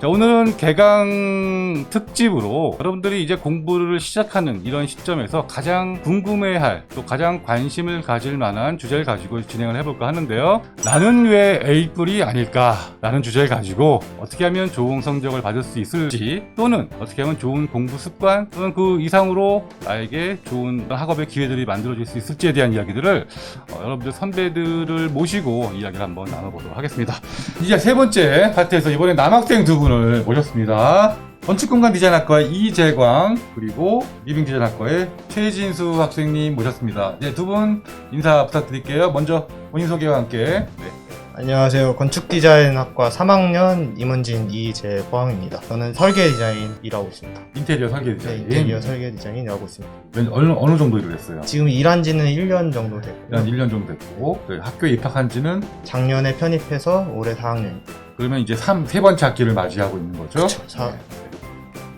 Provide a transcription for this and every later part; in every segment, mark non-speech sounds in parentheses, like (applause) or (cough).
자, 오늘은 개강 특집으로 여러분들이 이제 공부를 시작하는 이런 시점에서 가장 궁금해할 또 가장 관심을 가질 만한 주제를 가지고 진행을 해볼까 하는데요. 나는 왜 A뿔이 아닐까 라는 주제를 가지고 어떻게 하면 좋은 성적을 받을 수 있을지 또는 어떻게 하면 좋은 공부 습관 또는 그 이상으로 나에게 좋은 학업의 기회들이 만들어질 수 있을지에 대한 이야기들을 어, 여러분들 선배들을 모시고 이야기를 한번 나눠보도록 하겠습니다. 이제 세 번째 파트에서 이번에 남학생 두 분을 모셨습니다. 건축공간 디자인학과의 이재광 그리고 리빙 디자인학과의 최진수 학생님 모셨습니다. 이제 두분 인사 부탁드릴게요. 먼저 본인 소개와 함께 네. 안녕하세요. 건축 디자인학과 3학년 임은진 이재광입니다. 저는 설계 디자인 일하고 있습니다. 인테리어 설계 네, 디자인 인테리어 설계 디자인 일하고 있습니다. 몇- 어느, 어느 정도 일을 했어요? 지금 일한 지는 1년 정도 됐고 한 1년 정도 됐고 네, 학교에 입학한 지는 작년에 편입해서 올해 4학년. 그러면 이제 3, 세 번째 학기를 맞이하고 있는 거죠? 사,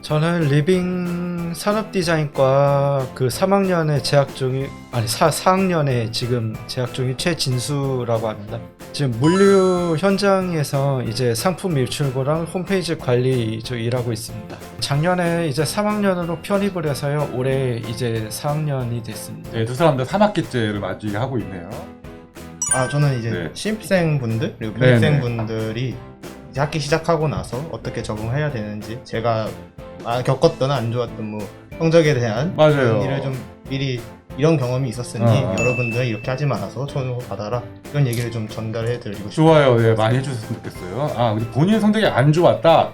저는 리빙 산업 디자인과 그 3학년에 재학 중이 아니 4, 4학년에 지금 재학 중인 최진수라고 합니다. 지금 물류 현장에서 이제 상품 일출고랑 홈페이지 관리 저 일하고 있습니다. 작년에 이제 3학년으로 편입을 해서요. 올해 이제 4학년이 됐습니다. 네, 두 사람 다 3학기째를 맞이하고 있네요. 아 저는 이제 네. 신입생분들 그리고 네, 교육생분들이 이제 학기 시작하고 나서 어떻게 적응해야 되는지 제가 아, 겪었던 안 좋았던 뭐 성적에 대한 맞아요. 일을 좀 미리 이런 경험이 있었으니 어. 여러분들 이렇게 하지 말아서 좋은 호 받아라 이런 얘기를 좀 전달해 드리고 싶어요. 좋아요. 네, 많이 해주셨으면 좋겠어요. 아, 우리 본인 성적이 안 좋았다.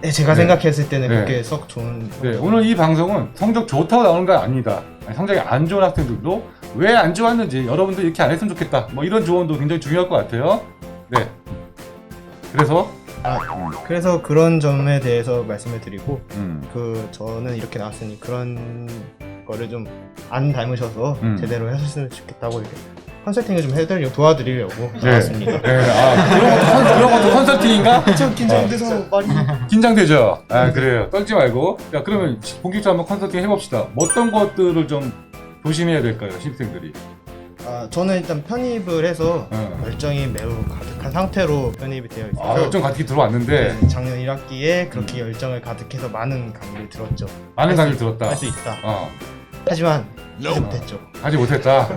네, 제가 네. 생각했을 때는 네. 그렇게 썩 좋은 네, 오늘 이 방송은 성적 좋다고 나오는 건 아닙니다. 아니, 성적이 안 좋은 학생들도 왜 안 좋았는지 여러분들 이렇게 안 했으면 좋겠다. 뭐 이런 조언도 굉장히 중요할 것 같아요. 네. 그래서 아, 그래서 그런 점에 대해서 말씀을 드리고 음, 그 저는 이렇게 나왔으니 그런 거를 좀 안 닮으셔서 음. 제대로 하셨으면 좋겠다고 이렇게 컨설팅을 좀 해드리려고 도와드리려고 네. 나왔습니다. 네, 아, 그런 것도, 컨- 그런 것도 컨설팅인가? 저 긴장돼서 말이 긴장되죠? 아, 그래요. 떨지 말고. 야, 그러면 본격적으로 한번 컨설팅 해봅시다. 뭐 어떤 것들을 좀 조심해야 될까요, 신입생들이? 아, 저는 일단 편입을 해서 어. 열정이 매우 가득한 상태로 편입이 되어 있어서 아, 열정 가득히 들어왔는데, 네, 작년 1학기에 그렇게 열정을 가득해서 많은 강의를 들었죠. 많은 할 강의를 수- 들었다. 할 수 있다. 어, 하지만 하지 못했죠. 하지 못했다.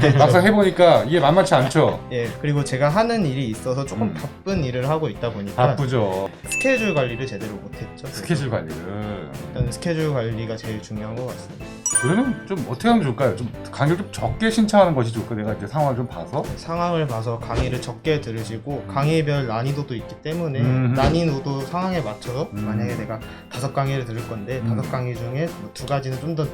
네. 막상 해보니까 이게 만만치 않죠? 예, 그리고 제가 하는 일이 있어서 조금 음. 바쁜 일을 하고 있다 보니까 바쁘죠. 스케줄 관리를 제대로 못했죠. 스케줄 관리를. 일단 스케줄 관리가 제일 중요한 것 같습니다. 그러면 좀 어떻게 하면 좋을까요? 좀 강의를 좀 적게 신청하는 것이 좋을까? 내가 이제 상황을 좀 봐서. 상황을 봐서 강의를 적게 들으시고 강의별 난이도도 있기 때문에 음. 난이도도 상황에 맞춰서 음. 만약에 내가 다섯 강의를 들을 건데 음. 다섯 강의 중에 뭐두 가지는 좀 더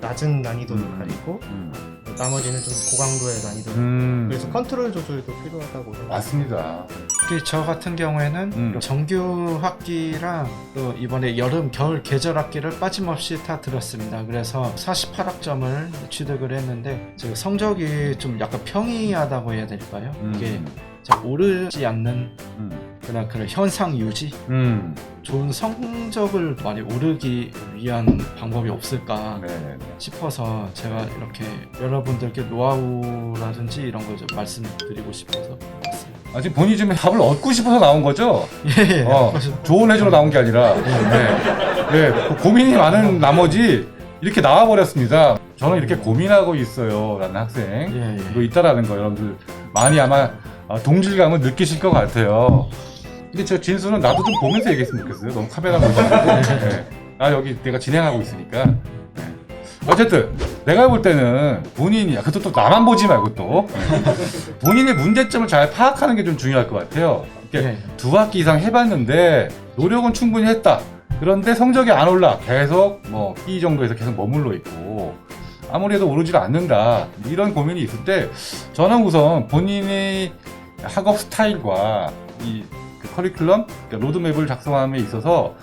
낮은 난이도 를 음. 가지고 음. 나머지는 좀 고강도의 난이도를 음. 그래서 컨트롤 조절도 필요하다고 생각합니다. 맞습니다. 특히 저 같은 경우에는 음. 정규 학기랑 또 이번에 여름 겨울 계절 학기를 빠짐없이 다 들었습니다. 그래서 48학점을 취득을 했는데 제 성적이 좀 약간 평이하다고 해야 될까요? 음. 이게 잘 오르지 않는 음. 그냥 그런 현상 유지 음. 좋은 성적을 많이 오르기 위한 방법이 없을까 네. 싶어서 제가 이렇게 여러분들께 노하우라든지 이런 걸 좀 말씀드리고 싶어서 왔습니다. 아, 지금 본인이 지금 답을 얻고 싶어서 나온 거죠? 예, 예. 어, 조언해주러 나온 게 아니라. 네. 네. 고민이 많은 나머지 이렇게 나와버렸습니다. 저는 이렇게 고민하고 있어요. 라는 학생. 예, 예. 도 있다라는 거 여러분들 많이 아마 아, 동질감을 느끼실 것 같아요. 근데 저 진수는 나도 좀 보면서 얘기했으면 좋겠어요. 너무 카메라 보지 말고. 네. 아 여기 내가 진행하고 있으니까. 네. 어쨌든 내가 볼 때는 본인이 아, 그것도 또 나만 보지 말고 또 네. 본인의 문제점을 잘 파악하는 게 좀 중요할 것 같아요. 이렇게 예. 두 학기 이상 해봤는데 노력은 충분히 했다. 그런데 성적이 안 올라. 계속 뭐 B 정도에서 계속 머물러 있고 아무래도 오르질 않는다. 이런 고민이 있을 때 저는 우선 본인의 학업 스타일과 이 그 커리큘럼, 그러니까 로드맵을 작성함에 있어서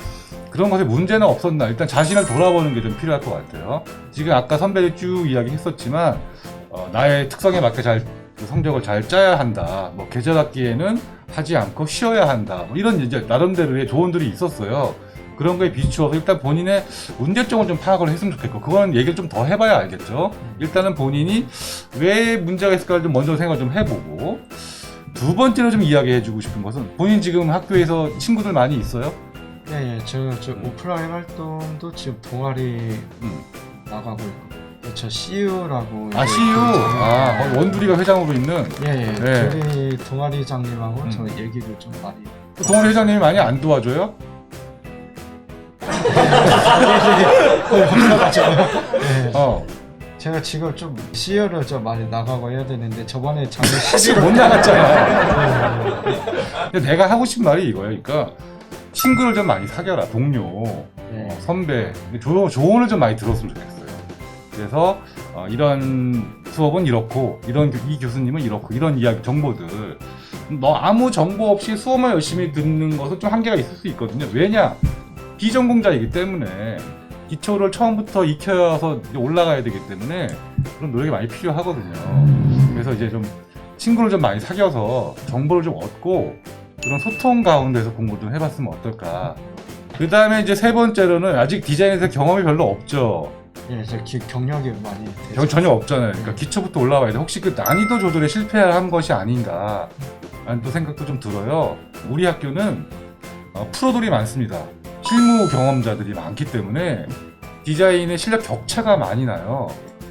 그런 것에 문제는 없었나. 일단 자신을 돌아보는 게 좀 필요할 것 같아요. 지금 아까 선배들 쭉 이야기했었지만 어, 나의 특성에 맞게 잘 그 성적을 잘 짜야 한다. 뭐 계절 학기에는 하지 않고 쉬어야 한다. 뭐 이런 이제 나름대로의 조언들이 있었어요. 그런 거에 비추어서 일단 본인의 문제점을 좀 파악을 했으면 좋겠고 그건 얘기를 좀 더 해봐야 알겠죠. 일단은 본인이 왜 문제가 있을까를 좀 먼저 생각을 좀 해보고 두 번째로 좀 이야기해주고 싶은 것은 본인 지금 학교에서 친구들 많이 있어요? 예, 예. 제가 저 오프라인 활동도 지금 동아리 음. 나가고 있고. 저 CU라고. 아 CU 아 어, 원두리가 회장으로 있는 예, 예. 네. 둘이 동아리장님하고 음. 저 얘기를 좀 많이. 그 동아리 회장님이 많이 안 도와줘요? (laughs) 예. 어 제가 지금 좀 CU를 좀 많이 나가고 해야 되는데 저번에 작년 사실 11월 못 나갔잖아. 근데 내가 하고 싶은 말이 이거예요. 그러니까 친구를 좀 많이 사귀어라 동료. 예. 어, 선배 조, 조언을 좀 많이 들었으면 좋겠어요. 그래서 어, 이런 수업은 이렇고 이런 교- 이 교수님은 이렇고 이런 이야기 정보들 너 아무 정보 없이 수업만 열심히 듣는 것은 좀 한계가 있을 수 있거든요. 왜냐 비전공자이기 때문에 기초를 처음부터 익혀서 올라가야 되기 때문에 그런 노력이 많이 필요하거든요. 그래서 이제 좀 친구를 좀 많이 사귀어서 정보를 좀 얻고 그런 소통 가운데서 공부 좀 해봤으면 어떨까. 그 다음에 이제 세 번째로는 아직 디자인에서 경험이 별로 없죠. 예, 저 기, 경력이 많이 되죠. 경 전혀 없잖아요. 그러니까 기초부터 올라와야 돼. 혹시 그 난이도 조절에 실패한 것이 아닌가. 라는 또 생각도 좀 들어요. 우리 학교는 어, 프로들이 많습니다. 실무 경험자들이 많기 때문에 디자인의 실력 격차가 많이 나요.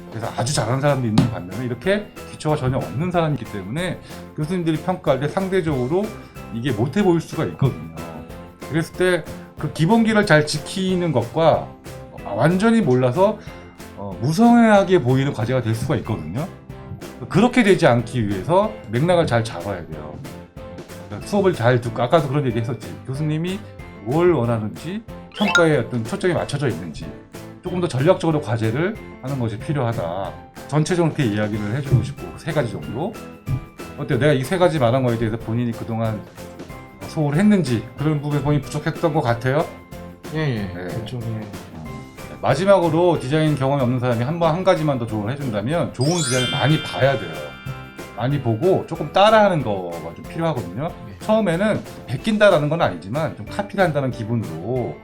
그래서 아주 잘하는 사람도 있는 반면에 이렇게 기초가 전혀 없는 사람이 있기 때문에 교수님들이 평가할 때 상대적으로 이게 못해 보일 수가 있거든요. 그랬을 때 그 기본기를 잘 지키는 것과 완전히 몰라서 어, 무성하게 보이는 과제가 될 수가 있거든요. 그렇게 되지 않기 위해서 맥락을 잘 잡아야 돼요. 그러니까 수업을 잘 듣고 아까도 그런 얘기 했었지. 교수님이 뭘 원하는지 평가에 어떤 초점이 맞춰져 있는지 조금 더 전략적으로 과제를 하는 것이 필요하다. 전체적으로 그렇게 이야기를 해주고 싶고 세 가지 정도. 어때요? 내가 이 세 가지 말한 거에 대해서 본인이 그동안 소홀 했는지 그런 부분에 본인이 부족했던 것 같아요? 예, 예. 네. 그쪽에. 마지막으로 디자인 경험이 없는 사람이 한 번 한 가지만 더 조언을 해준다면 좋은 디자인을 많이 봐야 돼요. 많이 보고 조금 따라하는 거가 좀 필요하거든요. 네. 처음에는 베낀다라는 건 아니지만 좀 카피를 한다는 기분으로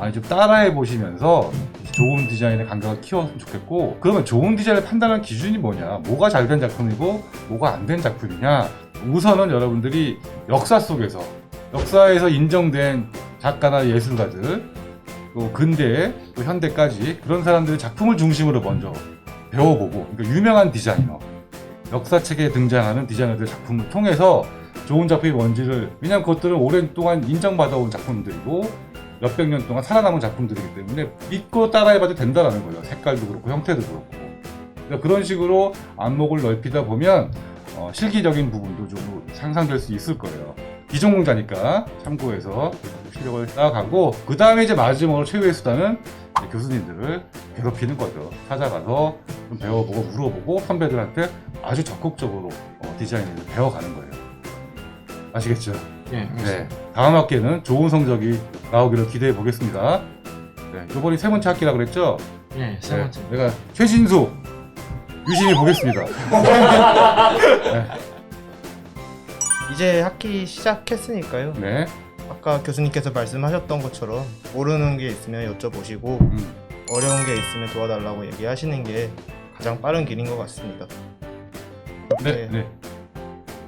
아니 좀 따라해 보시면서 좋은 디자인의 감각을 키웠으면 좋겠고 그러면 좋은 디자인을 판단하는 기준이 뭐냐 뭐가 잘 된 작품이고 뭐가 안 된 작품이냐 우선은 여러분들이 역사 속에서 역사에서 인정된 작가나 예술가들 또 근대 또 현대까지 그런 사람들의 작품을 중심으로 먼저 배워보고 그러니까 유명한 디자이너 역사책에 등장하는 디자이너들의 작품을 통해서 좋은 작품이 뭔지를 왜냐하면 그것들은 오랜 동안 인정받아온 작품들이고 몇백 년 동안 살아남은 작품들이기 때문에 믿고 따라해봐도 된다라는 거예요. 색깔도 그렇고 형태도 그렇고. 그러니까 그런 식으로 안목을 넓히다 보면 어, 실기적인 부분도 좀 상상될 수 있을 거예요 비전공자니까 참고해서 실력을 쌓아가고 그 다음에 이제 마지막으로 최후의 수단은 교수님들을 괴롭히는 거죠. 찾아가서 좀 배워보고 물어보고 선배들한테 아주 적극적으로 어, 디자인을 배워가는 거예요. 아시겠죠? 예, 네. 다음 학기에는 좋은 성적이 나오기를 기대해 보겠습니다. 네. 이번이 세 번째 학기라 그랬죠? 예, 세 네. 번째. 내가 최신수 유심히 보겠습니다. (laughs) 이제 학기 시작했으니까요. 네. 아까 교수님께서 말씀하셨던 것처럼 모르는 게 있으면 여쭤보시고 음. 어려운 게 있으면 도와달라고 얘기하시는 게 가장 빠른 길인 것 같습니다. 네. 네.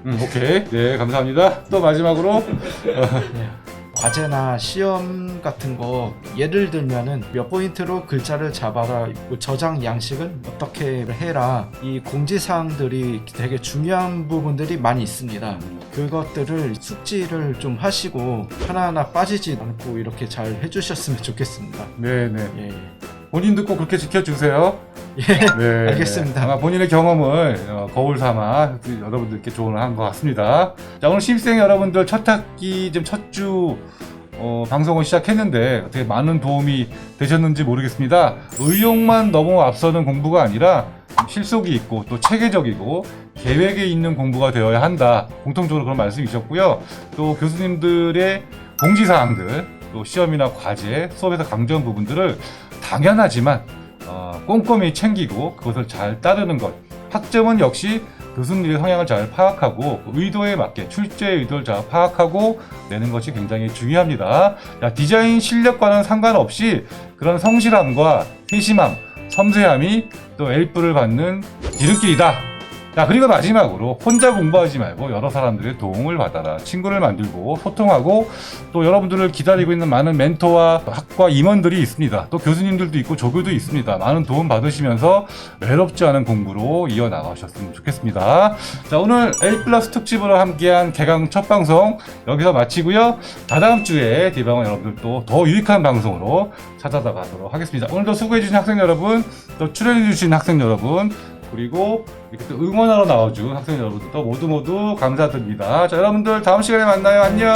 음, 오케이. 네, 감사합니다. 또 마지막으로 예. (laughs) 과제나 시험 같은 거 예를 들면은 몇 포인트로 글자를 잡아라 뭐 저장 양식은 어떻게 해라 이 공지사항들이 되게 중요한 부분들이 많이 있습니다 그것들을 숙지를 좀 하시고 하나하나 빠지지 않고 이렇게 잘 해주셨으면 좋겠습니다 네, 네. 예, 예. 본인도 꼭 그렇게 지켜주세요. 예. 네, (laughs) 알겠습니다. 네. 아마 본인의 경험을 어, 거울 삼아 여러분들께 조언을 한 것 같습니다. 자, 오늘 신입생 여러분들 첫 학기 지금 첫주 어, 방송을 시작했는데 어떻게 많은 도움이 되셨는지 모르겠습니다. 의욕만 너무 앞서는 공부가 아니라 실속이 있고 또 체계적이고 계획에 있는 공부가 되어야 한다. 공통적으로 그런 말씀이셨고요. 또 교수님들의 공지사항들, 또 시험이나 과제, 수업에서 강조한 부분들을 당연하지만 어, 꼼꼼히 챙기고 그것을 잘 따르는 것. 학점은 역시 교수님의 성향을 잘 파악하고 그 의도에 맞게 출제의 의도를 잘 파악하고 내는 것이 굉장히 중요합니다. 야, 디자인 실력과는 상관없이 그런 성실함과 세심함, 섬세함이 또 L뿔을 받는 지름길이다. 자, 그리고 마지막으로 혼자 공부하지 말고 여러 사람들의 도움을 받아라. 친구를 만들고 소통하고 또 여러분들을 기다리고 있는 많은 멘토와 학과 임원들이 있습니다. 또 교수님들도 있고 조교도 있습니다. 많은 도움 받으시면서 외롭지 않은 공부로 이어나가셨으면 좋겠습니다. 자, 오늘 A 플러스 특집으로 함께한 개강 첫 방송 여기서 마치고요. 다다음 주에 디방은 여러분들 또 더 유익한 방송으로 찾아가도록 하겠습니다. 오늘도 수고해주신 학생 여러분, 또 출연해주신 학생 여러분, 그리고 이렇게 또 응원하러 나와준 학생 여러분들도 모두 모두 감사드립니다. 자, 여러분들 다음 시간에 만나요. 안녕!